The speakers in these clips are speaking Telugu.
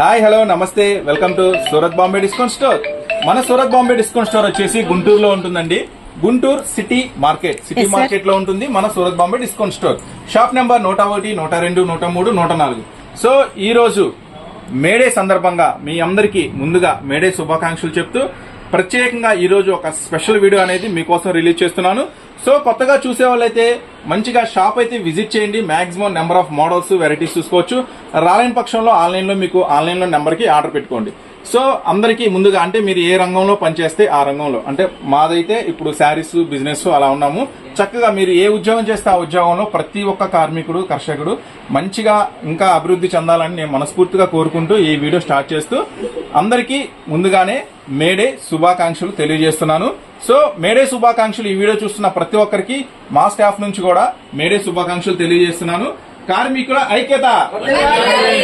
Hi hello namaste. Welcome to Surat Bombay discount store. మన సూరత్ బాంబే డిస్కౌంట్ స్టోర్ వచ్చేసి గుంటూరులో ఉంటుందండి. Guntur city market city. మార్కెట్లో ఉంటుంది మన Surat Bombay discount store. Shop number నూట ఒకటి నూట రెండు నూట మూడు నూట నాలుగు. సో ఈ రోజు మేడే సందర్భంగా మీ అందరికీ ముందుగా మేడే శుభాకాంక్షలు చెప్తూ ప్రత్యేకంగా ఈరోజు ఒక స్పెషల్ వీడియో అనేది మీకోసం రిలీజ్ చేస్తున్నాను. సో కొత్తగా చూసే వాళ్ళైతే మంచిగా షాప్ అయితే విజిట్ చేయండి. Maximum number of models varieties చూసుకోవచ్చు. రాలేని పక్షంలో ఆన్లైన్లో మీకు ఆన్లైన్లో నెంబర్కి ఆర్డర్ పెట్టుకోండి. సో అందరికీ ముందుగా అంటే మీరు ఏ రంగంలో పనిచేస్తే ఆ రంగంలో. అంటే మాదైతే ఇప్పుడు శారీస్ బిజినెస్ అలా ఉన్నాము. చక్కగా మీరు ఏ ఉద్యోగం చేస్తే ఆ ఉద్యోగంలో ప్రతి ఒక్క కార్మికుడు కర్షకుడు మంచిగా ఇంకా అభివృద్ధి చెందాలని నేను మనస్ఫూర్తిగా కోరుకుంటూ ఈ వీడియో స్టార్ట్ చేస్తూ అందరికీ ముందుగానే మేడే శుభాకాంక్షలు తెలియజేస్తున్నాను. సో మేడే శుభాకాంక్షలు ఈ వీడియో చూస్తున్న ప్రతి ఒక్కరికి మా స్టాఫ్ నుంచి కూడా మేడే శుభాకాంక్షలు తెలియజేస్తున్నాను. కార్మికుల ఐక్యత.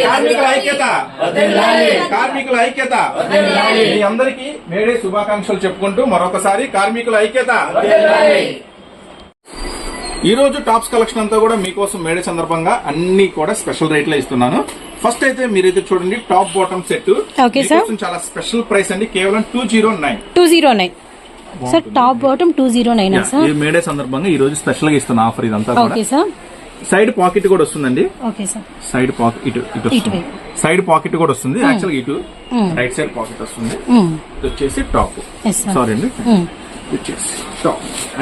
కార్మికుల ఐక్యత. కార్మికుల ఐక్యత. మీ అందరికీ మేడే శుభాకాంక్షలు చెప్పుకుంటూ మరొకసారి కార్మికుల ఐక్యత. ఈ రోజు టాప్స్ కలెక్షన్ అంతా కూడా మీకోసం మేడే సందర్భంగా అన్ని కూడా స్పెషల్ రేట్లో ఇస్తున్నాను. ఫస్ట్ అయితే మీరైతే చూడండి టాప్ బాటమ్ సెట్. చాలా స్పెషల్ ప్రైస్ అండి కేవలం two zero nine two zero nine sir top bottom two zero nine May Day సందర్భంగా ఈ రోజు స్పెషల్గా ఇస్తున్న ఆఫర్ ఇదంతా కూడా. ఓకే సార్ సైడ్ పాకెట్ కూడా వస్తుందండి. Okay sir. సైడ్ పాకెట్ ఇటు ఇటు వస్తుంది. సైడ్ పాకెట్ కూడా వస్తుంది. యాక్చువల్ ఇటు రైట్ సైడ్ పాకెట్ వస్తుంది. ఇది వచ్చేసి టాప్. సార్ అండి. వచ్చేసి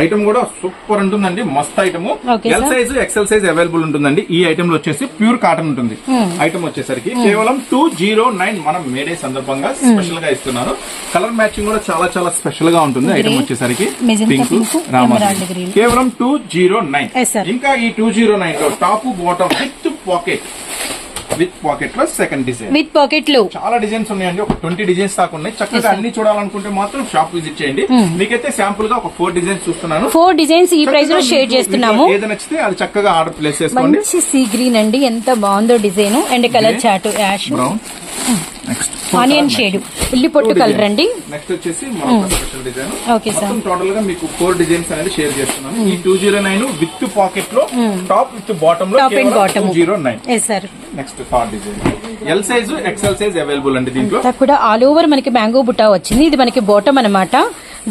ఐటమ్ కూడా సూపర్ ఉంటుందండి. మస్త్ item L. Size XL size available ఉంటుందండి. ఈ ఐటమ్లో వచ్చేసి ప్యూర్ కాటన్ ఉంటుంది. ఐటమ్ వచ్చేసరికి కేవలం టూ జీరో నైన్ మనం మేడే సందర్భంగా స్పెషల్గా ఇస్తున్నాను కలర్ మ్యాచింగ్ కూడా చాలా చాలా స్పెషల్గా ఉంటుంది ఐటమ్ వచ్చేసరికి. పింక్ రామా. కేవలం టూ జీరో నైన్. ఇంకా ఈ టూ జీరో నైన్లో top bottom with pocket with పాకెట్లో సెకండ్ డిజైన్ విత్ పాకెట్లు చాలా డిజైన్స్ ఉన్నాయండి. ఒక ట్వంటీ డిజైన్స్ దాకా ఉన్నాయి. చక్కగా అన్ని చూడాలనుకుంటే మాత్రం షాప్ విజిట్ చేయండి. మీకైతే శాంపుల్గా ఒక ఫోర్ డిజైన్స్ చూస్తున్నాను. ఫోర్ డిజైన్స్ ఈ ప్రైస్లో షేర్ చేస్తున్నాము. ఏది నచ్చితే అది చక్కగా ఆర్డర్ ప్లేస్ చేసుకోండి. మంచి సీ గ్రీన్ అండి. ఎంత బాగుందో design and colour chat ash brown onion shade ఇల్లి పొట్టు కలర్ అండి నెక్స్ట్ వచ్చేసి డిజైన్. మొత్తం టోటల్గా మీకు ఫోర్ డిజైన్స్ అనేది షేర్ చేస్తున్నాను. ఈ టూ జీరో నైన్ విత్ పాకెట్లో top with బాటమ్లో top and bottom zero nine sir next third design L size XL size available అండి దీంట్లో. కూడా ఆల్ ఓవర్ మనకి మ్యాంగో బుట్టా వచ్చింది. ఇది మనకి బాటమ్ అన్నమాట.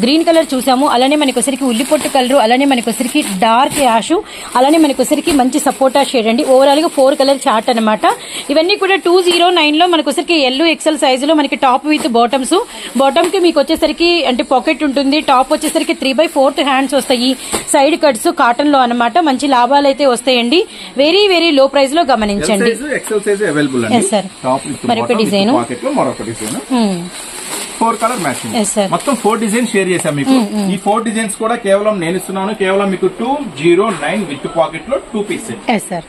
గ్రీన్ కలర్ చూసాము. అలానే మనకి వచ్చరికి ఉల్లి పొట్టు కలర్ అలానే మనకి వచ్చరికి డార్క్ యాష్ అలానే మనకి వచ్చరికి మంచి సపోటా షేడ్ అండి. ఓవరాల్గా ఫోర్ కలర్ చార్ట్ అన్నమాట. ఇవన్నీ కూడా టూ జీరో నైన్లో మనకి వచ్చరికి ఎల్ ఎక్సెల్ సైజ్లో మనకి టాప్ విత్ బాటమ్స్ బాటమ్కి మీకు వచ్చేసరికి అంటే పాకెట్ ఉంటుంది. టాప్ వచ్చేసరికి త్రీ బై ఫోర్త్ హ్యాండ్స్ వస్తాయి. సైడ్ కట్స్ కాటన్లో అన్నమాట. మంచి లాభాలు అయితే వస్తాయండి. వెరీ వెరీ లో ప్రైస్లో గమనించండి. లో మరొక డిజైన్. Four colour matching. మొత్తం ఫోర్ డిజైన్ షేర్ చేశాం మీకు. ఈ ఫోర్ డిజైన్స్ కూడా కేవలం నేను ఇస్తున్నాను. కేవలం మీకు టూ జీరో నైన్ విత్ పాకెట్లో టూ పీస్.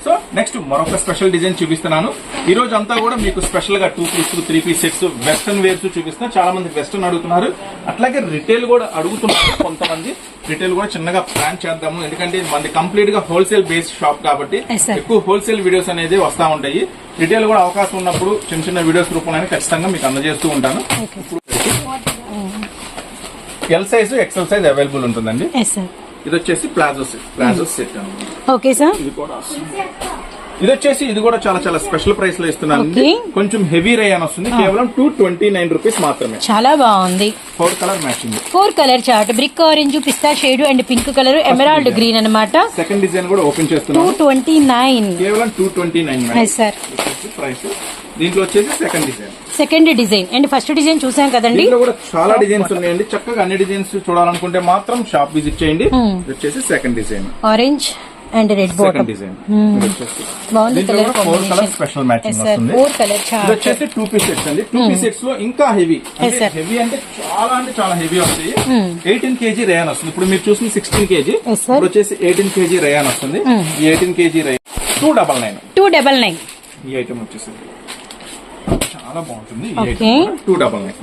సో నెక్స్ట్ మరొక స్పెషల్ డిజైన్ చూపిస్తున్నాను. ఈ రోజు అంతా కూడా మీకు స్పెషల్గా two piece three piece sets western wears చూపిస్తున్నా. చాలా మంది వెస్టర్న్ అడుగుతున్నారు. అట్లాగే రిటైల్ కూడా అడుగుతున్నారు కొంతమంది. రిటైల్ కూడా చిన్నగా ప్లాన్ చేద్దాము. ఎందుకంటే మనది కంప్లీట్గా హోల్సేల్ బేస్డ్ షాప్ కాబట్టి. ఎక్కువ హోల్సేల్ వీడియోస్ అనేది వస్తా ఉంటాయి. రిటైల్ కూడా అవకాశం ఉన్నప్పుడు చిన్న చిన్న వీడియోస్ రూపంలో ఖచ్చితంగా మీకు అందజేస్తూ ఉంటాను. L size XL size available ఉంటుందండి? ఎస్ సార్ ఇది వచ్చేసి palazzo set palazzo set okay sir ఇది కూడా. ఇది వచ్చేసి ఇది కూడా చాలా చాలా స్పెషల్ ప్రైస్లో ఇస్తున్నాను. కొంచెం హెవీ రేయన్ వస్తుంది. కేవలం టూ ట్వంటీ నైన్ రూపీస్ మాత్రమే. చాలా బాగుంది. Four colour matching four colour chart brick orange pista shade and pink colour emerald. Green అన్నమాట. సెకండ్ డిజైన్ కూడా ఓపెన్ టూ చేస్తున్నాను. ట్వంటీ నైన్ కేవలం two twenty nine sir price దీంట్లో వచ్చేసి second design second design and first design చూసాం కదండి. కూడా చాలా డిజైన్స్ ఉన్నాయండి. చక్కగా అన్ని డిజైన్స్ చూడాలనుకుంటే మాత్రం షాప్ విజిట్ చేయండి. ఇది వచ్చేసి second design orange and red bottom design బాగుంది దీంట్లో కలర్ కూడా four colour combination special matching sir వస్తుంది. ఫోర్ కలర్ ఇది చార్ట్ వచ్చేసి టూ పీస్ సెట్స్ అండి. టూ పీస్ సెట్స్లో ఇంకా హెవీ. హెవీ అంటే చాలా అంటే చాలా హెవీ వస్తాయి. ఎయిటీన్ కేజీ రేయాన్ వస్తుంది. ఇప్పుడు మీరు చూసిన సిక్స్టీన్ కేజీ. ఇప్పుడు వచ్చేసి ఎయిటీన్ కేజీ రేయాన్ వస్తుంది. Eighteen KG rayon two double nine two double nine ఈ ఐటమ్ వచ్చేసి చాలా బాగుంటుంది. Two double nine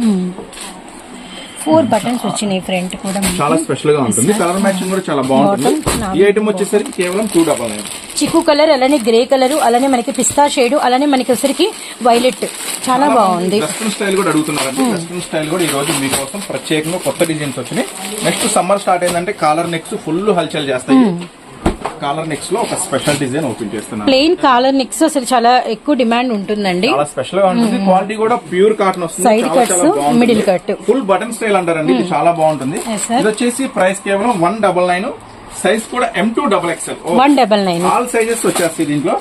four buttons వచ్చినాయి ఫ్రంట్ కూడా. చాలా స్పెషల్గా ఉంటుంది. కలర్ మ్యాచింగ్ కూడా చాలా బాగుంటుంది. ఈ ఐటమ్ వచ్చేసరికి కేవలం టూ డబల్ చిక్కు కలర్ అలానే గ్రే కలర్ అలానే మనకి పిస్తా షేడ్ అలానే మనకి వచ్చరికి వైలెట్ చాలా బాగుంది. వెస్ట్రన్ స్టైల్ కూడా అడుగుతున్నారండి. వెస్ట్రన్ స్టైల్ కూడా ఈ రోజు మీకోసం ప్రత్యేకంగా కొత్త డిజైన్స్ వచ్చినాయి. నెక్స్ట్ సమ్మర్ స్టార్ట్ అయిందంటే కాలర్ నెక్స్ ఫుల్ హల్చల్ చేస్తాయి. కాలర్ నెక్స్లో ఒక స్పెషల్ డిజైన్ ఓపెన్ చేస్తున్నాను. ప్లెయిన్ కాలర్ నెక్స్ అసలు చాలా ఎక్కువ డిమాండ్ ఉంటుందండి. చాలా స్పెషల్గా ఉంటుంది. క్వాలిటీ కూడా ప్యూర్ కాటన్ వస్తుంది. చాలా బాగుంటుంది. middle cut. Full button style అంటారండి. ఇది చాలా బాగుంటుంది. ఇది వచ్చేసి ప్రైస్ కేవలం వన్ డబల్ నైన్ సైజ్ కూడా M two double XL one double nine all sizes వచ్చేస్తాయి దీంట్లో.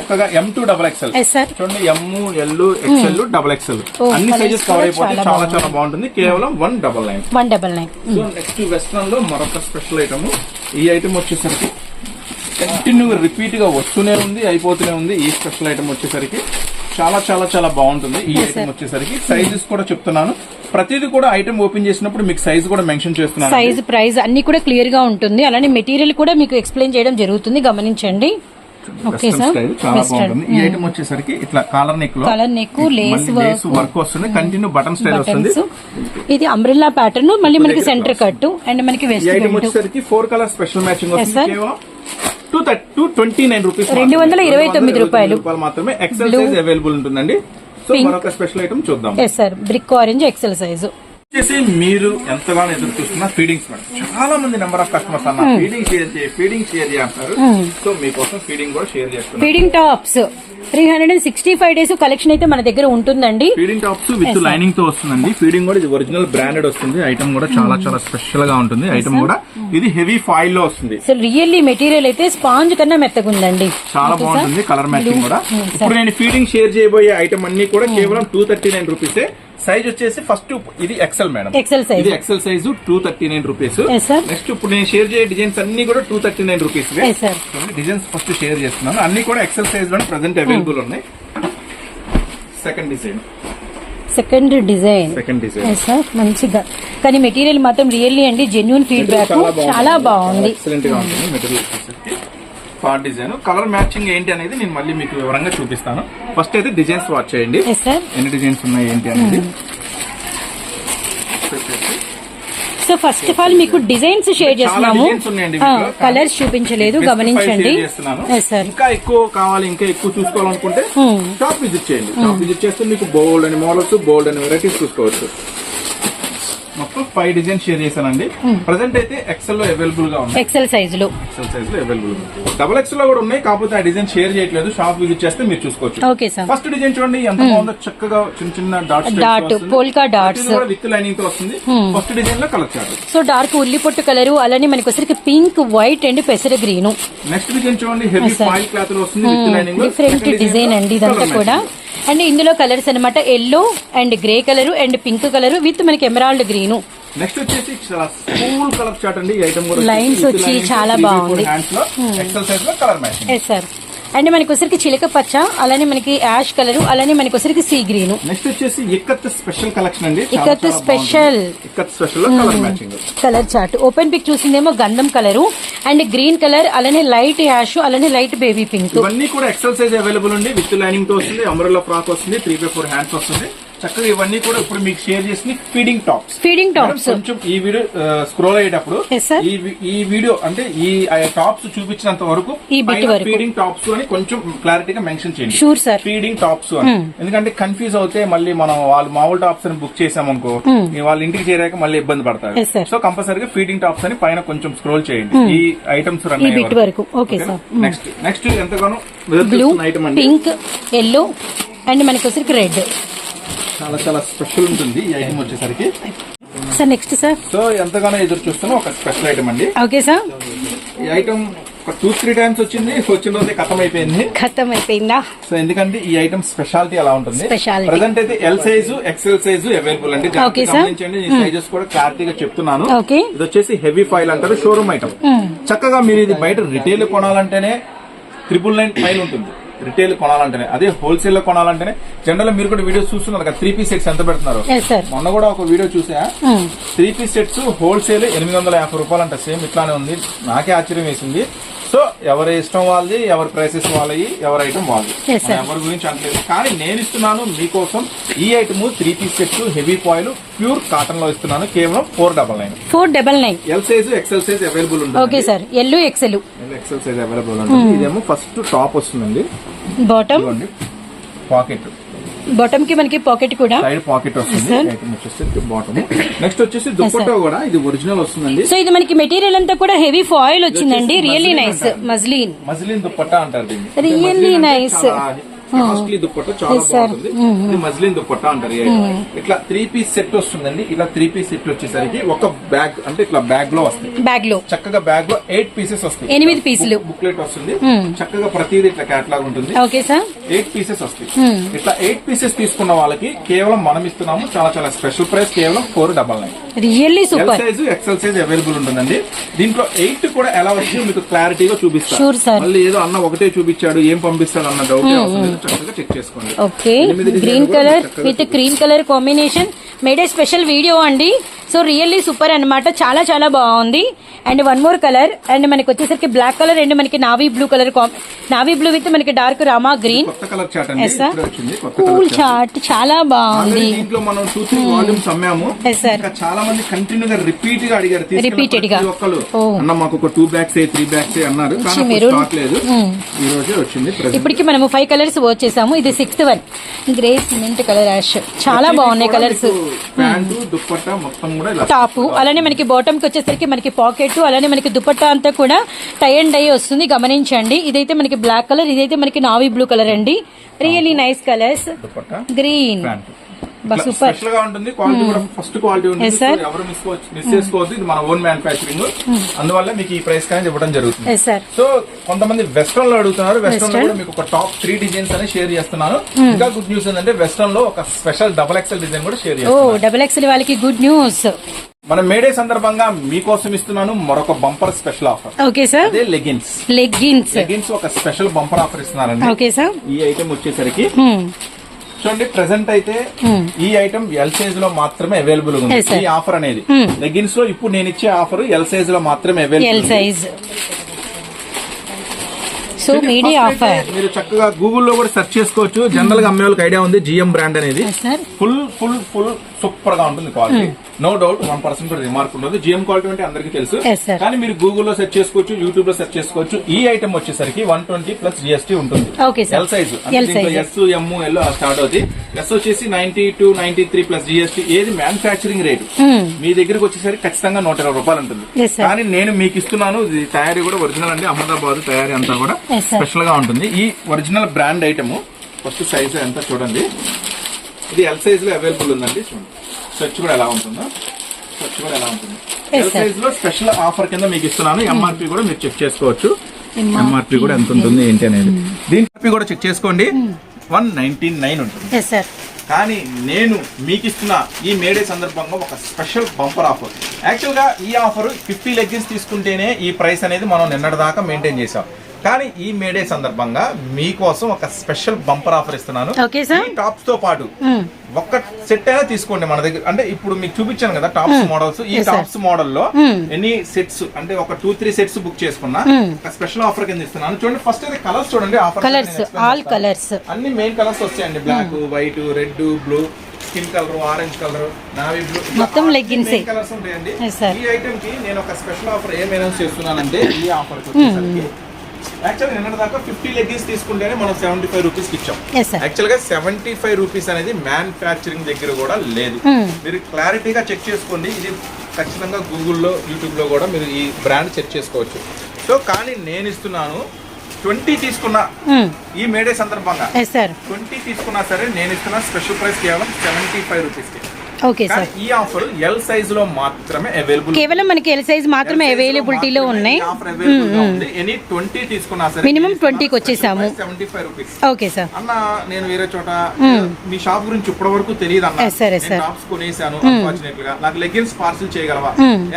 చక్కగా ఎం టూ డబల్ ఎక్స్ఎల్ చూడండి M L XL double XL అన్ని సైజెస్ కవర్ అయిపోతే చాలా చాలా బాగుంటుంది. కేవలం one double nine one double nine so next వెస్ట్రన్లో మరొక స్పెషల్ ఐటమ్ ఈ ఐటమ్ వచ్చేసరికి కంటిన్యూ రిపీట్గా వస్తూనే ఉంది అయిపోతూనే ఉంది. ఈ స్పెషల్ ఐటమ్ వచ్చేసరికి చాలా చాలా చాలా బాగుంటుంది. ఈ ఐటమ్ వచ్చేసరికి సైజెస్ కూడా చెప్తున్నాను. ప్రతిదీ కూడా ఐటమ్ ఓపెన్ చేసినప్పుడు మీకు సైజ్ కూడా మెన్షన్ చేస్తున్నాను సైజ్ ప్రైస్ అన్ని కూడా క్లియర్గా ఉంటుంది. అలానే మెటీరియల్ కూడా మీకు ఎక్స్ప్లెయిన్ చేయడం జరుగుతుంది. గమనించండి. వెస్ట్రన్ సార్ స్టైల్ చాలా బాగుంటుంది. ఈ ఐటమ్ వచ్చేసరికి ఇట్లా కాలర్ నెక్లో Collar neck, lace lace work వస్తుంది. కంటిన్యూ బటన్ స్టైల్ వస్తుంది. బటన్స్ ఇది అంబ్రెల్లా ప్యాటర్న్ మళ్ళీ మనకి సెంటర్ కట్ అండ్ మనకి ఈ వెస్ట్ ఐటమ్ వచ్చేసరికి ఫోర్ కలర్ స్పెషల్ మ్యాచింగ్ వస్తుంది. Two thirty two twenty nine rupees రెండు వందల ఇరవై తొమ్మిది రూపాయలు. మాత్రమే ఎక్సెల్. సైజ్ అవైలబుల్ ఉంటుందండి. సో. మరొక స్పెషల్ ఐటమ్ చూద్దాం. Yes sir brick orange XL size వచ్చేసి మీరు ఎంతగానో ఎదురు చూస్తున్న ఫీడింగ్స్ మేడం. చాలా మంది నెంబర్ ఆఫ్ కస్టమర్స్ అన్న ఫీడింగ్ షేర్ చేయ ఫీడింగ్ షేర్ చేస్తారు సో మీకోసం ఫీడింగ్ కూడా షేర్ చేస్తున్నాం feeding tops three hundred and sixty five days collection అయితే మన దగ్గర ఉంటుందండి. ఫీడింగ్ టాప్స్ విత్ లైనింగ్తో వస్తుందండి. ఫీడింగ్ కూడా ఇది ఒరిజినల్ బ్రాండెడ్ వస్తుంది. ఐటమ్ కూడా చాలా చాలా స్పెషల్గా ఉంటుంది ఐటమ్ కూడా ఇది హెవీ ఫాయిల్లో వస్తుంది. అసలు రియల్లీ మెటీరియల్ అయితే స్పాంజ్ కన్నా మెత్తగుందండి. చాలా బాగుంటుంది కలర్ మ్యాచింగ్ కూడా. ఇప్పుడు నేను ఫీడింగ్ షేర్ చేయబోయే ఐటమ్ అన్ని కూడా కేవలం two thirty nine rupees size వచ్చేసి ఫస్ట్ ఇది ఎక్సెల్ మేడం. ఎక్సెల్ సైజ్ ఇది XL size two thirty nine rupees. Next ఇప్పుడు నేను షేర్ చేయ డిజైన్స్ అన్ని కూడా two thirty nine rupees. Designs first share చేస్తున్నాను. అన్ని కూడా ఎక్సెల్ సైజ్లో ప్రజెంట్ అవైలబుల్ ఉన్నాయి. Second design second design second design sir మంచిగా. కానీ మెటీరియల్ మాత్రం రియల్లీ అండి జెన్యున్ ఫీడ్బ్యాక్ చాలా బాగుంది. ఎక్సలెంట్గా ఉంటుంది. Material for design. Colour matching ఏంటి అనేది నేను మళ్ళీ మీకు వివరంగా చూపిస్తాను. ఫస్ట్ అయితే డిజైన్స్ వాచ్ చేయండి. ఎన్ని డిజైన్స్ ఉన్నాయి ఏంటి అనేది. సో ఫస్ట్ ఆఫ్ ఆల్ మీకు డిజైన్స్ షేర్ చేస్తున్నాము. కలర్స్ చూపించలేదు Specify గమనించండి. ఇంకా ఎక్కువ కావాలి ఇంకా ఎక్కువ చూసుకోవాలనుకుంటే షాప్ విజిట్ చేయండి. షాప్ విజిట్ చేస్తే మీకు బోల్డ్ అని మోడల్స్ బోల్డ్ అని వెరైటీస్ చూసుకోవచ్చు. మొత్తం ఫైవ్ డిజైన్ షేర్ చేశానండి. ప్రజెంట్ అయితే ఎక్సెల్లో అవైలబుల్గా ఉన్నాయి. ఎక్సెల్ సైజ్లో. ఎక్సెల్ సైజ్లో అవైలబుల్ ఉంది. డబుల్ ఎక్సెల్లో కూడా ఉన్నాయి కాకపోతే ఆ డిజైన్ షేర్ చేయట్లేదు. షాప్ విజిట్ చేస్తే మీరు చూసుకోవచ్చు. ఓకే సార్ ఫస్ట్ డిజైన్ చూడండి ఎంత బాగుందో చక్కగా చిన్న చిన్న dots Dot, polka dots. With లైనింగ్తో వస్తుంది. ఫస్ట్ డిజైన్లో కలర్ చార్ట్ సో డార్క్ ఉల్లి పొట్టు కలర్ అలానే మనకి వచ్చరికి పింక్ వైట్ అండ్ పెసర గ్రీన్ నెక్స్ట్ డిజైన్ చూడండి హెవీ. ఫాయిల్ క్లాత్లో వస్తుంది విత్ లైనింగ్ డిఫరెంట్ డిజైన్ అండి ఇదంతా కూడా. అండ్ ఇందులో కలర్స్ అన్నమాట yellow and grey colour and pink colour with మనకి ఎమరాల్డ్ గ్రీన్ నెక్స్ట్ వచ్చేసి చాలా కూల్ కలర్ చార్ట్ అండి. ఈ ఐటమ్ కూడా Lines వచ్చి చాలా బాగుంది. హ్యాండ్స్లో ఎక్సెల్ సైజ్లో colour matching yes sir and మనకి వచ్చరికి చిలక పచ్చ అలానే మనకి యాష్ కలర్ అలానే మనకి వచ్చరికి సీ గ్రీన్ నెక్స్ట్ వచ్చేసి ఇక్కత్ స్పెషల్ కలెక్షన్ అండి. ఇక్కత్. బాగుంటుంది. Ikat special colour matching colour chart open pick చూసిందేమో గంధం కలర్ అండ్ గ్రీన్ కలర్ అలానే లైట్ యాష్ అలానే లైట్ బేబీ పింక్ ఇవన్నీ కూడా ఎక్సెల్ సైజ్ అవైలబుల్ ఉంది విత్ లైనింగ్తో వస్తుంది అమరల్లా ఫ్రాక్ వస్తుంది త్రీ బై ఫోర్ హ్యాండ్స్ వస్తుంది. చక్కగా ఇవన్నీ కూడా ఇప్పుడు మీకు షేర్ చేసిన ఫీడింగ్ టాప్స్ ఫీడింగ్ టాప్స్ కొంచెం ఈ వీడియో స్క్రోల్ అయ్యేటప్పుడు. ఈ వీడియో అంటే ఈ టాప్స్ చూపించినంత వరకు. ఫీడింగ్ టాప్స్ అని కొంచెం క్లారిటీగా మెన్షన్ చేయండి. షూర్ సార్ ఫీడింగ్ టాప్స్ అని. ఎందుకంటే కన్ఫ్యూజ్ అవుతే మళ్ళీ మనం వాళ్ళు మామూలు టాప్స్ అని బుక్ చేసామనుకో ఈ వాళ్ళ ఇంటికి చేరాక మళ్ళీ ఇబ్బంది పడతారు. సో కంపల్సరీగా ఫీడింగ్ టాప్స్ అని పైన కొంచెం స్క్రోల్ చేయండి. ఈ ఐటమ్స్ రన్ వరకు. ఓకే సార్ నెక్స్ట్ నెక్స్ట్ ఎంతగానో బ్లూ పింక్ ఎల్లో అండ్. మనకి వచ్చరికి రెడ్ చాలా చాలా స్పెషల్ ఉంటుంది ఈ ఐటమ్ వచ్చేసరికి. సార్ నెక్స్ట్ సార్ సో ఎంతగానో ఎదురు చూస్తున్న ఒక స్పెషల్ ఐటమ్ అండి. ఓకే సార్ ఈ ఐటమ్ ఒక టూ త్రీ టైమ్స్ వచ్చింది వచ్చిన రోజే కథం అయిపోయింది ఖతం అయిపోయిందా సో ఎందుకంటే ఈ ఐటమ్ స్పెషాలిటీ అలా ఉంటుంది. ప్రజెంట్ అయితే L size XL size available అండి. గమనించండి. ఈ సైజెస్ కూడా క్లారిటీగా చెప్తున్నాను. ఇది వచ్చేసి హెవీ ఫైల్ అంటారు షోరూమ్ ఐటమ్ చక్కగా మీరు ఇది బయట రిటైల్ కొనాలంటేనే ట్రిపుల్ నైన్ ఫైల్ ఉంటుంది. రిటైల్ కొనాలంటేనే. అదే హోల్సేల్లో కొనాలంటేనే జనరల్ మీరు కూడా వీడియోస్ చూస్తున్నారు కదా త్రీ పీస్ సెట్స్ ఎంత పెడుతున్నారు? మొన్న కూడా ఒక వీడియో చూసా. త్రీ పీస్ సెట్స్ హోల్సేల్ ఎనిమిది వందల యాభై రూపాయలు అంట సేమ్ ఇట్లానే ఉంది. నాకే ఆశ్చర్యం వేసింది. సో ఎవరి ఇష్టం వాళ్ళది ఎవరి ప్రైసెస్ వాళ్ళవి ఎవరి ఐటమ్ వాళ్ళది. ఎవరి గురించి అనట్లేదు కానీ నేను ఇస్తున్నాను మీకోసం ఈ item three piece set heavy foil pure కాటన్లో ఇస్తున్నాను. కేవలం four double nine four double nine L size XL size available okay ఉంటుంది sir yellow XL XL size available ఉంటుంది ఇదేమో ఫస్ట్ టాప్ వస్తుందండి. బాటమ్ పాకెట్ బాటమ్కి మనకి పాకెట్ కూడా. సైడ్ పాకెట్ వస్తుంది. బాటమ్ నెక్స్ట్ వచ్చేసి దుప్పట్టా కూడా. ఇది ఒరిజినల్ వస్తుందండి. సో ఇది మనకి మెటీరియల్ అంతా కూడా హెవీ ఫాయిల్ వచ్చిందండి. Really nice muslin muslin dupatta అంటారు Really nice. కాస్ట్లీ దుప్పట్టా చాలా. బాగుంటుంది. ఇది మజిలిన్ దుప్పట్టా అంటారు item. ఇట్లా త్రీ పీస్ సెట్ వస్తుందండి. ఇలా త్రీ పీస్ సెట్ వచ్చేసరికి ఒక బ్యాగ్ అంటే ఇట్లా బ్యాగ్లో వస్తాయి. బ్యాగ్లో. చక్కగా బ్యాగ్లో ఎయిట్ పీసెస్ వస్తాయి. ఎనిమిది పీసులు. బుక్లెట్ వస్తుంది. చక్కగా ప్రతిదీ ఇట్లా కేటలాగ్ ఉంటుంది. ఓకే సార్ ఎయిట్ పీసెస్ వస్తాయి. ఇట్లా ఎయిట్ పీసెస్ తీసుకున్న వాళ్ళకి కేవలం మనం ఇస్తున్నాము చాలా చాలా స్పెషల్ ప్రైస్ కేవలం four double nine really super size XL size available ఉంటుందండి. దీంట్లో ఎయిట్ కూడా ఎలా వచ్చిందో మీకు క్లారిటీగా చూపిస్తాను. మళ్ళీ ఏదో అన్న ఒకటే చూపించాడు ఏం పంపిస్తాడు అన్న డౌట్ చక్కగా చెక్ చేసుకోండి. Okay green colour with cream colour combination made a special video అండి. సో రియల్లీ సూపర్ అన్నమాట. చాలా చాలా బాగుంది. And one more colour. And మనకి వచ్చేసరికి బ్లాక్ కలర్ అండ్ మనకి navy blue colour navy blue with మనకి dark Rama green. Cool chart చాలా బాగుంది. చాలా మంది కంటిన్యూ గా రిపీట్గా అడిగారు. తీసుకెళ్ళిన Repeated గా. ప్రతి ఒక్కళ్ళు. అన్న మాకు ఒక టూ బ్యాగ్స్ త్రీ బ్యాగ్స్ అన్నారు. కానీ అప్పుడు maroon. స్టాక్ లేదు. ఈ రోజే వచ్చింది present. ఇప్పటికి మనము ఫైవ్ కలర్స్ వర్క్ చేసాము. ఇది sixth one grey cement colour ash చాలా బాగున్నాయి కలర్స్ మీకు ప్యాంటు దుప్పట్టా మొత్తం టాప్ అలానే మనకి బాటమ్కి వచ్చేసరికి మనకి పాకెట్ అలానే మనకి దుపట్టా అంతా కూడా టై అండ్ డై వస్తుంది. గమనించండి. ఇదైతే మనకి బ్లాక్ కలర్ ఇదైతే మనకి నావీ బ్లూ కలర్ అండి. రియల్లీ నైస్ కలర్స్ గ్రీన్ స్పెషల్గా ఉంటుంది క్వాలిటీ కూడా ఫస్ట్ క్వాలిటీ ఉంటుంది. ఎవరు మిస్ మిస్ చేసుకోవద్దు. ఇది మన ఓన్ మ్యానుఫాక్చరింగ్ అందువల్ల మీకు ఈ ప్రైస్ అనేది ఇవ్వడం జరుగుతుంది. సో కొంతమంది వెస్ట్రన్లో అడుగుతున్నారు. వెస్ట్రన్లో. కూడా మీకు ఒక టాప్ త్రీ డిజైన్స్ అని షేర్ చేస్తున్నాను. ఇంకా గుడ్ న్యూస్ ఏంటంటే వెస్ట్రన్లో ఒక స్పెషల్ డబల్ ఎక్సెల్ డిజైన్ కూడా షేర్ ఓ చేస్తున్నాను. డబుల్ ఎక్స్ఎల్ వాళ్ళకి గుడ్ న్యూస్ మన మేడే సందర్భంగా మీకోసం ఇస్తున్నాను మరొక bumper special offer okay sir అదే లెగిన్స్ లెగ్గిన్స్ లెగిన్స్ ఒక స్పెషల్ బంపర్ ఆఫర్ ఇస్తున్నారండి ఓకే సార్ ఈ ఐటమ్ వచ్చేసరికి చూడండి ప్రెసెంట్ అయితే ఈ ఐటమ్ ఎల్ సైజ్లో మాత్రమే అవైలబుల్ ఉంది. ఈ ఆఫర్ అనేది. లెగిన్స్లో ఇప్పుడు నేను ఇచ్చే ఆఫర్ ఎల్ సైజ్లో మాత్రమే available size so media offer మీరు చక్కగా గూగుల్లో కూడా సెర్చ్ చేసుకోవచ్చు. జనరల్గా అమ్మే వాళ్ళకి ఐడియా ఉంది. జిఎం బ్రాండ్ అనేది. ఫుల్ ఫుల్ ఫుల్ సూపర్గా ఉంటుంది quality. No doubt one percent కూడా రిమార్క్ ఉండదు. జిఎం క్వాలిటీ అంటే అందరికీ తెలుసు. Yes, sir. కానీ మీరు గూగుల్లో సెర్చ్ చేసుకోవచ్చు యూట్యూబ్లో సెర్చ్ చేసుకోవచ్చు. ఈ ఐటమ్ వచ్చేసరికి వన్ ట్వంటీ ప్లస్ జిఎస్టీ ఉంటుంది. Okay, sir. L size L size. S M L start అవుతుంది ఎస్ వచ్చేసి ninety two ninety three plus GST ఏది మ్యానుఫాక్చరింగ్ రేట్ మీ దగ్గరికి వచ్చేసరికి ఖచ్చితంగా నూట ఇరవై రూపాయలు ఉంటుంది. Yes, sir. కానీ నేను మీకు ఇస్తున్నాను ఇది తయారీ కూడా ఒరిజినల్ అండి. అహ్మదాబాద్ తయారీ అంతా కూడా Yes, sir. స్పెషల్గా ఉంటుంది. ఈ original brand item first size ఎంత చూడండి. ఇది ఎల్ సైజ్లో అవైలబుల్ ఉందండి చూడండి. స్వచ్ఛ కూడా ఎలా ఉంటుందో. స్వచ్ఛ కూడా ఎలా ఉంటుంది. L sir. సైజ్లో స్పెషల్ ఆఫర్ కింద మీకు ఇస్తున్నాను. ఎంఆర్పి కూడా మీరు చెక్ చేసుకోవచ్చు. ఎంఆర్పి కూడా ఎంత ఉంటుంది ఏంటి అనేది. దీని ఎంఆర్పి కూడా చెక్ చేసుకోండి. వన్ నైన్టీ నైన్ ఉంటుంది. కానీ నేను మీకు ఇస్తున్న ఈ మేడే సందర్భంగా ఒక స్పెషల్ బంపర్ ఆఫర్ యాక్చువల్గా ఈ ఆఫర్ ఫిఫ్టీ లెగ్గిన్స్ తీసుకుంటేనే ఈ ప్రైస్ అనేది మనం నిన్నటి దాకా మెయింటైన్ చేసాం కానీ ఈ మేడే సందర్భంగా మీకోసం ఒక స్పెషల్ బంపర్ ఆఫర్ ఇస్తున్నాను. ఈ టాప్స్తో పాటు ఒక్క సెట్ అయినా తీసుకోండి మన దగ్గర. అంటే ఇప్పుడు మీకు చూపించాను కదా టాప్స్ మోడల్స్. ఈ. టాప్స్ మోడల్లో ఎన్ని సెట్స్ అంటే ఒక టూ త్రీ సెట్స్ బుక్ చేసుకున్నా ఒక స్పెషల్ ఆఫర్ కింద ఇస్తున్నాను. చూడండి ఫస్ట్ అయితే కలర్స్ చూడండి ఆఫర్ కలర్స్ ఆల్ కలర్స్ అన్ని మెయిన్ కలర్స్ వస్తాయండి. Black white red blue skin colour orange colour navy blue మొత్తం ఏ. కలర్స్ ఉంటాయండి. ఈ ఐటమ్కి నేను ఒక స్పెషల్ ఆఫర్ ఏం అనౌన్స్ చేస్తున్నానంటే ఈ ఆఫర్ వచ్చేసరికి యాక్చువల్ నిన్న దాకా ఫిఫ్టీ లెగ్గిన్స్ తీసుకుంటేనే మనం సెవెంటీ ఫైవ్ రూపీస్ ఇచ్చాం. ఎస్ సార్ యాక్చువల్గా సెవెంటీ ఫైవ్ రూపీస్ అనేది మ్యానుఫ్యాక్చరింగ్ దగ్గర కూడా లేదు. మీరు క్లారిటీగా చెక్ చేసుకోండి. ఇది ఖచ్చితంగా గూగుల్లో యూట్యూబ్లో కూడా మీరు ఈ బ్రాండ్ చెక్ చేసుకోవచ్చు. సో కానీ నేను ఇస్తున్నాను ట్వంటీ తీసుకున్న ఈ మేడే సందర్భంగా. ట్వంటీ తీసుకున్నా సరే నేను ఇస్తున్న స్పెషల్ ప్రైస్ కేవలం సెవెంటీ ఫైవ్ రూపీస్కి. ఓకే సార్ ఈ ఆఫర్ ఎల్ సైజ్లో మాత్రమే అవైలబుల్ కేవలం మనకి ఎల్ సైజ్ మాత్రమే అవైలబిలిటీలో ఉన్నాయి. ఆఫర్ అవైలబుల్గా ఉంది. ఎనీ ట్వంటీ తీసుకున్నా సరే Minimum 20 కి వచ్చేసాము. Seventy five rupees okay sir అన్న నేను వేరే చోట మీ షాప్ గురించి ఇప్పటి వరకు తెలియదు అన్న sir. టాప్స్ కొనేసాను అన్ఫార్చునేట్గా. నాకు లెగిన్స్ పార్సిల్ చేయగలవా?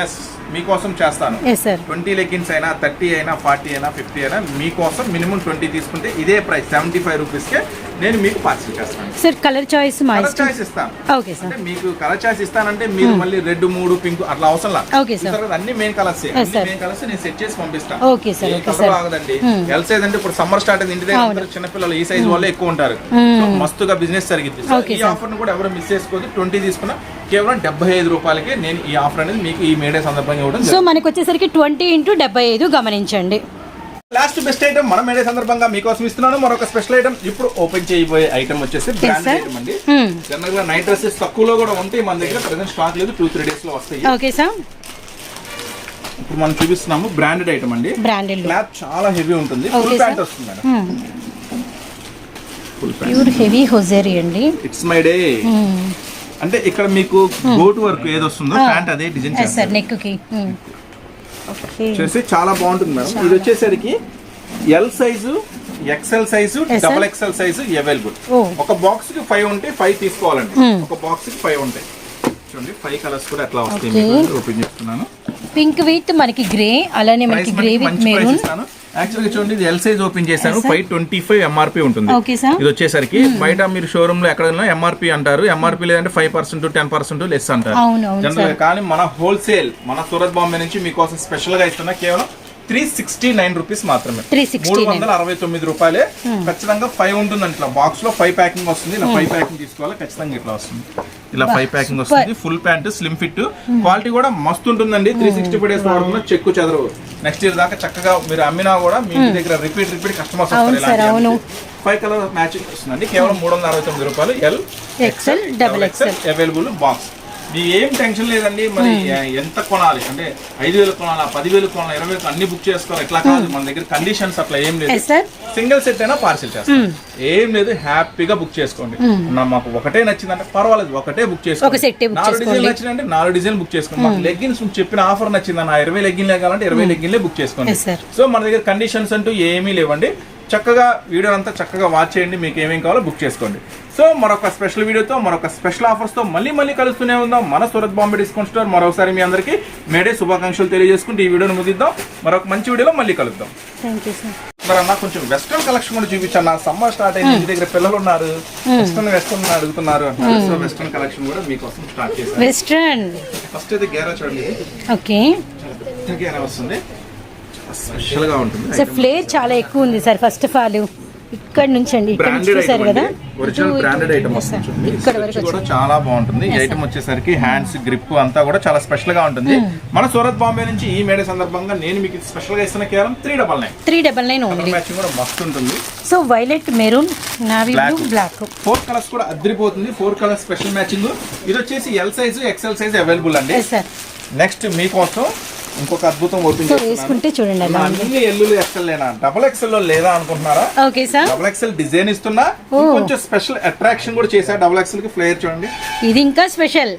ఎస్ మీకోసం చేస్తాను. సార్ ట్వంటీ లెగిన్స్ అయినా థర్టీ అయినా ఫార్టీ అయినా ఫిఫ్టీ అయినా మీకోసం మినిమం ట్వంటీ తీసుకుంటే ఇదే ప్రైస్ సెవెంటీ ఫైవ్ రూపీస్ కే నేను మీకు పార్సిల్ చేస్తాను. Sir colour choice colour choice ఇస్తాను. ఓకే సార్ అంటే మీకు కలర్ చాయిస్ ఇస్తానంటే మీరు మళ్ళీ రెడ్ మూడు పింక్ అట్లా అవసరం. చూసారు కదా, అన్ని మెయిన్ కలర్స్. మెయిన్ కలర్స్ నేను సెట్ చేసి పంపిస్తాను. ఏ okay, colour sir. ఆగదండి ఎల్ సైజ్ అంటే ఇప్పుడు సమ్మర్ స్టార్ట్ అయింది ఇంటి దగ్గర అందరూ చిన్నపిల్లలు ఈ సైజ్ వాళ్ళే ఎక్కువ ఉంటారు. సో మస్తుగా బిజినెస్ జరిగింది. ఈ. ఆఫర్ను కూడా ఎవరు మిస్ చేసుకోవద్దు. ట్వంటీ తీసుకున్నా కేవలం డెబ్బై ఐదు రూపాయలకి నేను ఈ ఆఫర్ అనేది మీకు ఈ మేడే సందర్భంగా ఇవ్వడం సో మనకి వచ్చేసరికి ట్వంటీ ఇంటూ డెబ్బై ఐదు గమనించండి. లాస్ట్ బెస్ట్ ఐటమ్ మన మేడే సందర్భంగా మీకోసం ఇస్తున్నాను మరొక స్పెషల్ ఐటమ్. ఇప్పుడు ఓపెన్ చేయబోయే ఐటమ్ వచ్చేసి బ్రాండ్. ఐటమ్ అండి. Hmm. జనరల్గా నైట్ డ్రెస్సెస్ తక్కువలో కూడా ఉంటాయి మన దగ్గర ప్రజెంట్ స్టాక్ లేదు టూ త్రీ డేస్లో వస్తాయి. ఓకే సార్ ఇప్పుడు మనం చూపిస్తున్నాము బ్రాండెడ్ ఐటమ్ అండి. బ్రాండెడ్ క్లాత్ చాలా హెవీ ఉంటుంది. ఫుల్. ప్యాంట్ వస్తుంది madam. Full pant pure heavy hosiery అండి. ఇట్స్ మై డే అంటే ఇక్కడ మీకు గోట్ వర్క్ ఏది వస్తుందో ప్యాంట్ అదే డిజైన్ ఎస్ సార్ నెక్కి. ఓకే చేసి చాలా బాగుంటుంది మేడం. ఇది వచ్చేసరికి L size XL size. Double XL size available. ఒక బాక్స్కి ఫైవ్ ఉంటే ఫైవ్ తీసుకోవాలండి. Hmm. ఒక బాక్స్కి ఫైవ్ ఉంటాయి. చూడండి ఫైవ్ కలర్స్ కూడా ఎట్లా వస్తాయి ఓపెన్ చేస్తున్నాను. పింక్ విత్ మనకి గ్రే అలానే మనకి గ్రే విత్ మెరూన్ చూడండి ఇది ఎల్ సైజ్ ఓపెన్ చేశాను. ఫైవ్ ట్వంటీ ఫైవ్ ఎంఆర్పి ఉంటుంది. ఇది వచ్చేసరికి బయట మీరు షోరూమ్లో ఎక్కడ ఎంఆర్పి అంటారు. ఎంఆర్పి లేదంటే five percent ten percent less అంటారు. జనరల్. కానీ మన హోల్సేల్ మన సూరత్ బాంబే నుంచి మీకోసం స్పెషల్గా ఇస్తున్నా కేవలం త్రీ సిక్స్టీ నైన్ రూపీస్ మాత్రమే 369. మూడు వందల అరవై తొమ్మిది రూపాయలే. ఖచ్చితంగా ఫైవ్ ఉంటుంది ఇట్లా బాక్స్లో ఫైవ్ ప్యాకింగ్ వస్తుంది. ఇలా ఫైవ్ ప్యాకింగ్ తీసుకోవాలి. ఖచ్చితంగా ఇట్లా వస్తుంది. ఇలా ఫైవ్ ప్యాకింగ్. వస్తుంది full pant slim fit quality కూడా మస్తు ఉంటుందండి. త్రీ సిక్స్టీ ఫైవ్ డేస్ వాడుకున్న చెక్కు చెదరు. నెక్స్ట్ ఇయర్ దాకా చక్కగా మీరు అమ్మినా కూడా మీ ఇంటి దగ్గర రిపీట్ రిపీట్ కస్టమర్స్ అవును. ఫైవ్ కలర్ మ్యాచింగ్ వస్తుందండి. కేవలం మూడు వందల అరవై తొమ్మిది రూపాయలు. L XL, double XL. Available box మీ ఏం టెన్షన్ లేదండి మరి ఎంత కొనాలి? అంటే ఐదు వేలు కొనాలా పదివేలు కొనాలా ఇరవై వేలు అన్ని బుక్ చేసుకోవాలి. ఇట్లా కాదు మన దగ్గర కండిషన్స్ అట్లా ఏం లేదు. సింగిల్ సెట్ అయినా పార్సిల్ చేస్తాం. ఏం లేదు హ్యాపీగా బుక్ చేసుకోండి. మాకు ఒకటే నచ్చిందంటే పర్వాలేదు ఒకటే బుక్ book నాలుగు డిజైన్ చేసుకోండి. నచ్చిందంటే నాలుగు డిజైన్ బుక్ చేసుకోండి. మాకు లెగ్గిన్స్ చెప్పిన ఆఫర్ నచ్చింది నా ఇరవై లెగ్గిన్లే కావాలంటే ఇరవై లెగ్గిన్లే బుక్ చేసుకోండి. సో మన దగ్గర కండిషన్స్ అంటూ ఏమీ లేవండి. చక్కగా వీడియో అంతా చక్కగా వాచ్ చేయండి. మీకు ఏమేం కావాలో బుక్ చేసుకోండి. సో మరొక స్పెషల్ వీడియోతో మరొక స్పెషల్ ఆఫర్స్తో మళ్ళీ మళ్ళీ కలుస్తూనే ఉందాం. మన సూరత్ బాంబే డిస్కౌంట్ స్టోర్ మరొకసారి మీ అందరికీ మేడే శుభాకాంక్షలు తెలియజేసుకుంటూ ఈ వీడియోను ముగిద్దాం. మరొక మంచి వీడియోలో మళ్ళీ కలుద్దాం. మరి అన్న కొంచెం వెస్ట్రన్ కలెక్షన్ కూడా చూపించాను నా సమ్మర్ స్టార్ట్ అయింది ఇంటి దగ్గర పిల్లలు ఉన్నారు. వెస్ట్రన్ వెస్ట్రన్ అడుగుతున్నారు సో వెస్ట్రన్ కలెక్షన్ కూడా మీకోసం స్టార్ట్ చేశాను. వెస్ట్రన్ ఫస్ట్ అయితే గేరా చూడండి. ఓకే గేరా వస్తుంది. స్పెషల్గా ఉంటుంది. సార్ ఫ్లేర్ చాలా ఎక్కువ ఉంది సార్ ఫస్ట్ ఆఫ్ ఆల్ ఇక్కడ నుంచి అండి ఇక్కడ నుంచి బ్రాండెడ్ చూసారు ఐటమ్ కదా? ఒరిజినల్ ఇటు- బ్రాండెడ్ ఐటమ్ Yes, sir. వస్తుంది. ఇక్కడ Stitch వరకు కూడా చాలా బాగుంటుంది. ఈ ఐటమ్ వచ్చేసరికి హ్యాండ్స్ గ్రిప్ అంతా కూడా చాలా స్పెషల్గా ఉంటుంది. మన సూరత్ బాంబే నుంచి ఈ మేడే సందర్భంగా నేను మీకు స్పెషల్గా ఇస్తున్న కేవలం three double nine three double nine colour only matching కూడా మస్తు ఉంటుంది. So violet maroon navy. Blue black four colours కూడా అద్దరిపోతుంది. ఫోర్ కలర్ స్పెషల్ మ్యాచింగ్ ఇది వచ్చేసి L size XL size available అండి. నెక్స్ట్ మీకోసం ఇంకొక అద్భుతం వేసుకుంటే చూడండి అన్ని ఎల్లులు ఎక్సెల్ లేనా డబల్ ఎక్సెల్లో లేదా అనుకుంటున్నారా? Okay sir. Double XL design ఇస్తున్నా. కొంచెం స్పెషల్ అట్రాక్షన్ కూడా చేశా డబల్ ఎక్సెల్కి. ఫ్లేయర్ చూడండి. ఇది ఇంకా స్పెషల్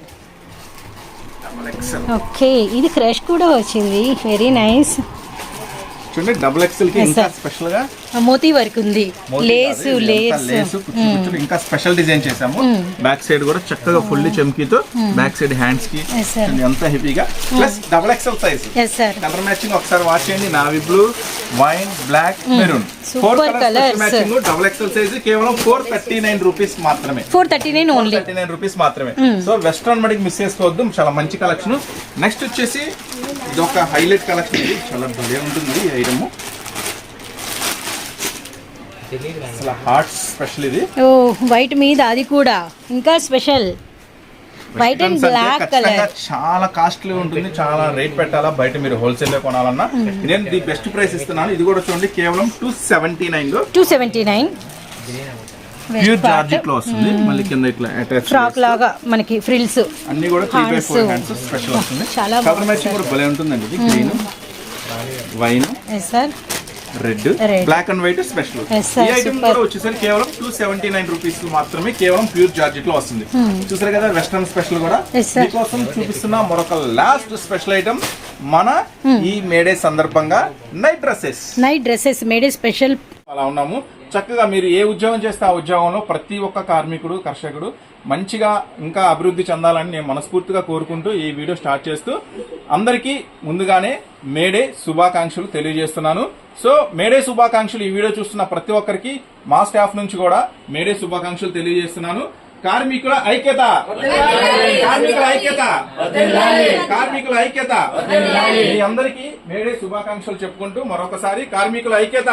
ఓకే ఇది క్రష్ కూడా వచ్చింది. వెరీ నైస్ చూడండి డబుల్ ఎక్సెల్కి ఇంకా. స్పెషల్గా మోతీ వర్క్ ఉంది. లేస్ లేస్ కుచ్చులు ఇంకా స్పెషల్ డిజైన్ చేసాము బ్యాక్ సైడ్ కూడా చక్కగా ఫుల్లీ చెమ్కీతో బ్యాక్ సైడ్ హ్యాండ్స్కి. ఎంత హెవీగా plus double XL size colour matching ఒకసారి వాచ్ చేయండి. Navy blue wine black maroon four. Colours matching double XL size కేవలం ఫోర్ థర్టీ నైన్ రూపీస్ మాత్రమే. Four thirty nine only thirty nine rupees మాత్రమే సో వెస్ట్రన్ మడికి మిస్ చేసుకోవద్దు. చాలా మంచి కలెక్షన్ నెక్స్ట్ వచ్చేసి ఇది ఒక హైలైట్ కలెక్షన్ ఇది. చాలా భలే ఉంటుంది. ఐటమ్ అసలు హార్ట్ స్పెషల్ ఇది. ఓ వైట్ మీద అది కూడా. ఇంకా special. White and black colour చాలా కాస్ట్లీ ఉంటుంది చాలా రేట్ పెట్టాలా బయట మీరు హోల్సేల్లో కొనాలన్నా. నేను ది బెస్ట్ ప్రైస్ ఇస్తున్నాను ఇది కూడా చూడండి కేవలం టూ సెవెంటీ నైన్లో టూ సెవెంటీ నైన్ ప్యూర్ జార్జిట్లో వస్తుంది మళ్ళీ కింద ఇట్లా అటాచ్ ఫ్రాక్ లాగా మనకి ఫ్రిల్స్ అన్ని కూడా three by. Four hands special వస్తుంది. చాలా కలర్ మ్యాచింగ్ కూడా భలే ఉంటుందండి ఇది green wine. Sir red. Black and white special ఈ ఐటమ్. కూడా వచ్చేసరికి కేవలం టూ సెవెంటీ నైన్ రూపీస్ మాత్రమే కేవలం ప్యూర్ జార్జెట్లో వస్తుంది. చూసారు కదా వెస్టర్న్ స్పెషల్ కూడా. మీకోసం చూపిస్తున్న మరొక లాస్ట్ స్పెషల్ ఐటమ్ మన ఈ మేడే సందర్భంగా night dresses night dresses made special అలా ఉన్నాము. చక్కగా మీరు ఏ ఉద్యోగం చేస్తే ఆ ఉద్యోగంలో ప్రతి ఒక్క కార్మికుడు కర్షకుడు మంచిగా ఇంకా అభివృద్ధి చెందాలని నేను మనస్ఫూర్తిగా కోరుకుంటూ ఈ వీడియో స్టార్ట్ చేస్తూ అందరికీ ముందుగానే మేడే శుభాకాంక్షలు తెలియజేస్తున్నాను. సో మేడే శుభాకాంక్షలు ఈ వీడియో చూస్తున్న ప్రతి ఒక్కరికి మా స్టాఫ్ నుంచి కూడా మేడే శుభాకాంక్షలు తెలియజేస్తున్నాను. కార్మికుల ఐక్యత! కార్మికుల ఐక్యత! కార్మికుల ఐక్యత! మీ అందరికీ మేడే శుభాకాంక్షలు చెప్పుకుంటూ మరొకసారి కార్మికుల ఐక్యత!